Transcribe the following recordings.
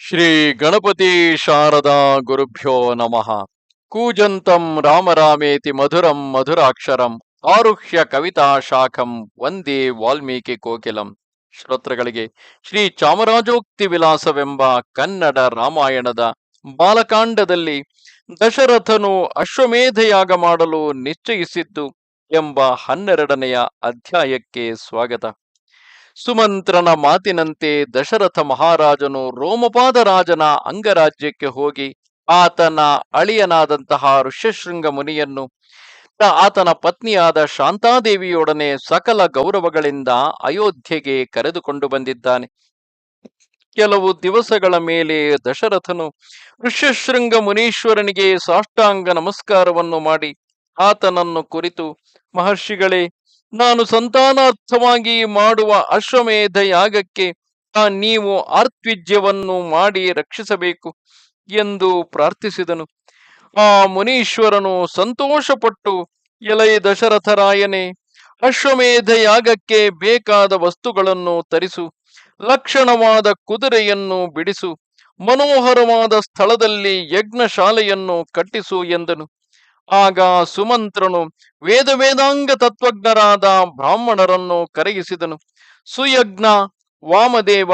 ಶ್ರೀ ಗಣಪತಿ ಶಾರದಾ ಗುರುಭ್ಯೋ ನಮಃ. ಕೂಜಂತಂ ರಾಮರಾಮೇತಿ ಮಧುರಂ ಮಧುರಾಕ್ಷರಂ ಆರುಹ್ಯ ಕವಿತಾ ಶಾಖಂ ವಂದೇ ವಾಲ್ಮೀಕಿ ಕೋಕಿಲಂ. ಶ್ರೋತ್ರಗಳಿಗೆ ಶ್ರೀ ಚಾಮರಾಜೋಕ್ತಿ ವಿಲಾಸವೆಂಬ ಕನ್ನಡ ರಾಮಾಯಣದ ಬಾಲಕಾಂಡದಲ್ಲಿ ದಶರಥನು ಅಶ್ವಮೇಧಯಾಗ ಮಾಡಲು ನಿಶ್ಚಯಿಸಿದ್ದು ಎಂಬ ಹನ್ನೆರಡನೆಯ ಅಧ್ಯಾಯಕ್ಕೆ ಸ್ವಾಗತ. ಸುಮಂತ್ರನ ಮಾತಿನಂತೆ ದಶರಥ ಮಹಾರಾಜನು ರೋಮಪಾದ ರಾಜನ ಅಂಗರಾಜ್ಯಕ್ಕೆ ಹೋಗಿ ಆತನ ಅಳಿಯನಾದಂತಹ ಋಷ್ಯಶೃಂಗ ಮುನಿಯನ್ನು ಆತನ ಪತ್ನಿಯಾದ ಶಾಂತಾದೇವಿಯೊಡನೆ ಸಕಲ ಗೌರವಗಳಿಂದ ಅಯೋಧ್ಯೆಗೆ ಕರೆದುಕೊಂಡು ಬಂದಿದ್ದಾನೆ. ಕೆಲವು ದಿವಸಗಳ ಮೇಲೆ ದಶರಥನು ಋಷ್ಯಶೃಂಗ ಮುನೀಶ್ವರನಿಗೆ ಸಾಷ್ಟಾಂಗ ನಮಸ್ಕಾರವನ್ನು ಮಾಡಿ ಆತನನ್ನು ಕುರಿತು, ಮಹರ್ಷಿಗಳೇ ನಾನು ಸಂತಾನಾರ್ಥವಾಗಿ ಮಾಡುವ ಅಶ್ವಮೇಧ ಯಾಗಕ್ಕೆ ನೀವು ಆರ್ತ್ವಿಜ್ಯವನ್ನು ಮಾಡಿ ರಕ್ಷಿಸಬೇಕು ಎಂದು ಪ್ರಾರ್ಥಿಸಿದನು. ಆ ಮುನೀಶ್ವರನು ಸಂತೋಷಪಟ್ಟು, ಎಲೈ ದಶರಥರಾಯನೇ, ಅಶ್ವಮೇಧ ಯಾಗಕ್ಕೆ ಬೇಕಾದ ವಸ್ತುಗಳನ್ನು ತರಿಸು, ಲಕ್ಷಣವಾದ ಕುದುರೆಯನ್ನು ಬಿಡಿಸು, ಮನೋಹರವಾದ ಸ್ಥಳದಲ್ಲಿ ಯಜ್ಞಶಾಲೆಯನ್ನು ಕಟ್ಟಿಸು ಎಂದನು. ಆಗ ಸುಮಂತ್ರನು ವೇದ ವೇದಾಂಗ ತತ್ವಜ್ಞರಾದ ಬ್ರಾಹ್ಮಣರನ್ನು ಕರಗಿಸಿದನು ಸುಯಜ್ಞ, ವಾಮದೇವ,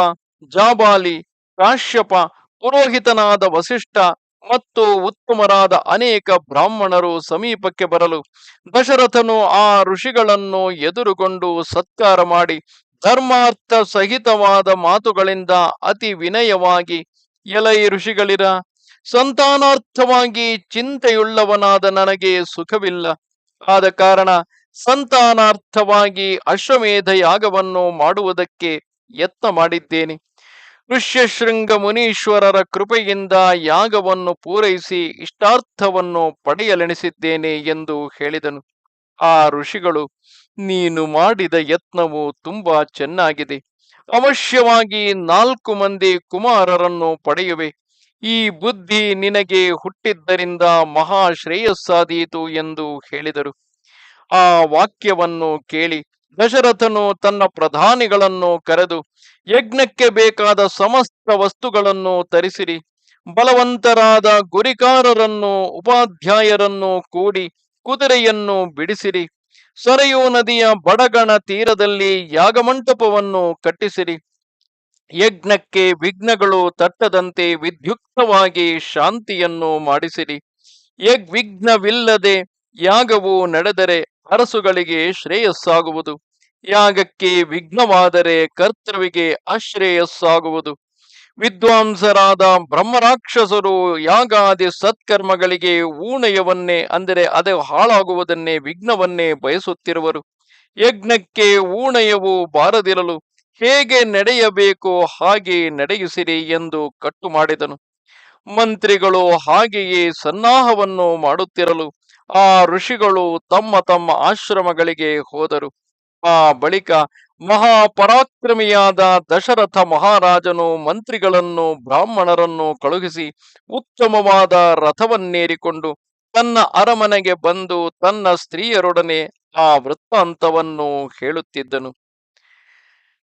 ಜಾಬಾಲಿ, ಕಾಶ್ಯಪ, ಪುರೋಹಿತನಾದ ವಸಿಷ್ಠ ಮತ್ತು ಉತ್ತಮರಾದ ಅನೇಕ ಬ್ರಾಹ್ಮಣರು ಸಮೀಪಕ್ಕೆ ಬರಲು ದಶರಥನು ಆ ಋಷಿಗಳನ್ನು ಎದುರುಗೊಂಡು ಸತ್ಕಾರ ಮಾಡಿ ಧರ್ಮಾರ್ಥ ಸಹಿತವಾದ ಮಾತುಗಳಿಂದ ಅತಿ ವಿನಯವಾಗಿ, ಎಲೈ ಋಷಿಗಳಿರ ಸಂತಾನಾರ್ಥವಾಗಿ ಚಿಂತೆಯುಳ್ಳವನಾದ ನನಗೆ ಸುಖವಿಲ್ಲ. ಆದ ಕಾರಣ ಸಂತಾನಾರ್ಥವಾಗಿ ಅಶ್ವಮೇಧ ಯಾಗವನ್ನು ಮಾಡುವುದಕ್ಕೆ ಯತ್ನ ಮಾಡಿದ್ದೇನೆ. ಋಷ್ಯಶೃಂಗ ಮುನೀಶ್ವರರ ಕೃಪೆಯಿಂದ ಯಾಗವನ್ನು ಪೂರೈಸಿ ಇಷ್ಟಾರ್ಥವನ್ನು ಪಡೆಯಲೆಣಿಸಿದ್ದೇನೆ ಎಂದು ಹೇಳಿದನು. ಆ ಋಷಿಗಳು, ನೀನು ಮಾಡಿದ ಯತ್ನವು ತುಂಬಾ ಚೆನ್ನಾಗಿದೆ. ಅವಶ್ಯವಾಗಿ ನಾಲ್ಕು ಮಂದಿ ಕುಮಾರರನ್ನು ಪಡೆಯುವೆ. ಈ ಬುದ್ಧಿ ನಿನಗೆ ಹುಟ್ಟಿದ್ದರಿಂದ ಮಹಾ ಶ್ರೇಯಸ್ಸಾದೀತು ಎಂದು ಹೇಳಿದರು. ಆ ವಾಕ್ಯವನ್ನು ಕೇಳಿ ದಶರಥನು ತನ್ನ ಪ್ರಧಾನಿಗಳನ್ನು ಕರೆದು, ಯಜ್ಞಕ್ಕೆ ಬೇಕಾದ ಸಮಸ್ತ ವಸ್ತುಗಳನ್ನು ತರಿಸಿರಿ. ಬಲವಂತರಾದ ಗುರಿಕಾರರನ್ನು, ಉಪಾಧ್ಯಾಯರನ್ನು ಕೂಡಿ ಕುದುರೆಯನ್ನು ಬಿಡಿಸಿರಿ. ಸರಯೂ ನದಿಯ ಬಡಗಣ ತೀರದಲ್ಲಿ ಯಾಗಮಂಟಪವನ್ನು ಕಟ್ಟಿಸಿರಿ. ಯಜ್ಞಕ್ಕೆ ವಿಘ್ನಗಳು ತಟ್ಟದಂತೆ ವಿದ್ಯುಕ್ತವಾಗಿ ಶಾಂತಿಯನ್ನು ಮಾಡಿಸಿರಿ. ಯಗ್ವಿಘ್ನವಿಲ್ಲದೆ ಯಾಗವು ನಡೆದರೆ ಅರಸುಗಳಿಗೆ ಶ್ರೇಯಸ್ಸಾಗುವುದು. ಯಾಗಕ್ಕೆ ವಿಘ್ನವಾದರೆ ಕರ್ತೃವಿಗೆ ಅಶ್ರೇಯಸ್ಸಾಗುವುದು ವಿದ್ವಾಂಸರಾದ ಬ್ರಹ್ಮರಾಕ್ಷಸರು ಯಾಗಾದಿ ಸತ್ಕರ್ಮಗಳಿಗೆ ಊಣಯವನ್ನೇ, ಅಂದರೆ ಅದು ಹಾಳಾಗುವುದನ್ನೇ, ವಿಘ್ನವನ್ನೇ ಬಯಸುತ್ತಿರುವರು. ಯಜ್ಞಕ್ಕೆ ಊಣಯವು ಬಾರದಿರಲು ಹೇಗೆ ನಡೆಯಬೇಕೋ ಹಾಗೆ ನಡೆಯಿಸಿರಿ ಎಂದು ಕಟ್ಟು ಮಾಡಿದನು. ಮಂತ್ರಿಗಳು ಹಾಗೆಯೇ ಸನ್ನಾಹವನ್ನು ಮಾಡುತ್ತಿರಲು ಆ ಋಷಿಗಳು ತಮ್ಮ ತಮ್ಮ ಆಶ್ರಮಗಳಿಗೆ ಹೋದರು. ಆ ಬಳಿಕ ಮಹಾಪರಾಕ್ರಮಿಯಾದ ದಶರಥ ಮಹಾರಾಜನು ಮಂತ್ರಿಗಳನ್ನು, ಬ್ರಾಹ್ಮಣರನ್ನು ಕಳುಹಿಸಿ ಉತ್ತಮವಾದ ರಥವನ್ನೇರಿಕೊಂಡು ತನ್ನ ಅರಮನೆಗೆ ಬಂದು ತನ್ನ ಸ್ತ್ರೀಯರೊಡನೆ ಆ ವೃತ್ತಾಂತವನ್ನು ಹೇಳುತ್ತಿದ್ದನು.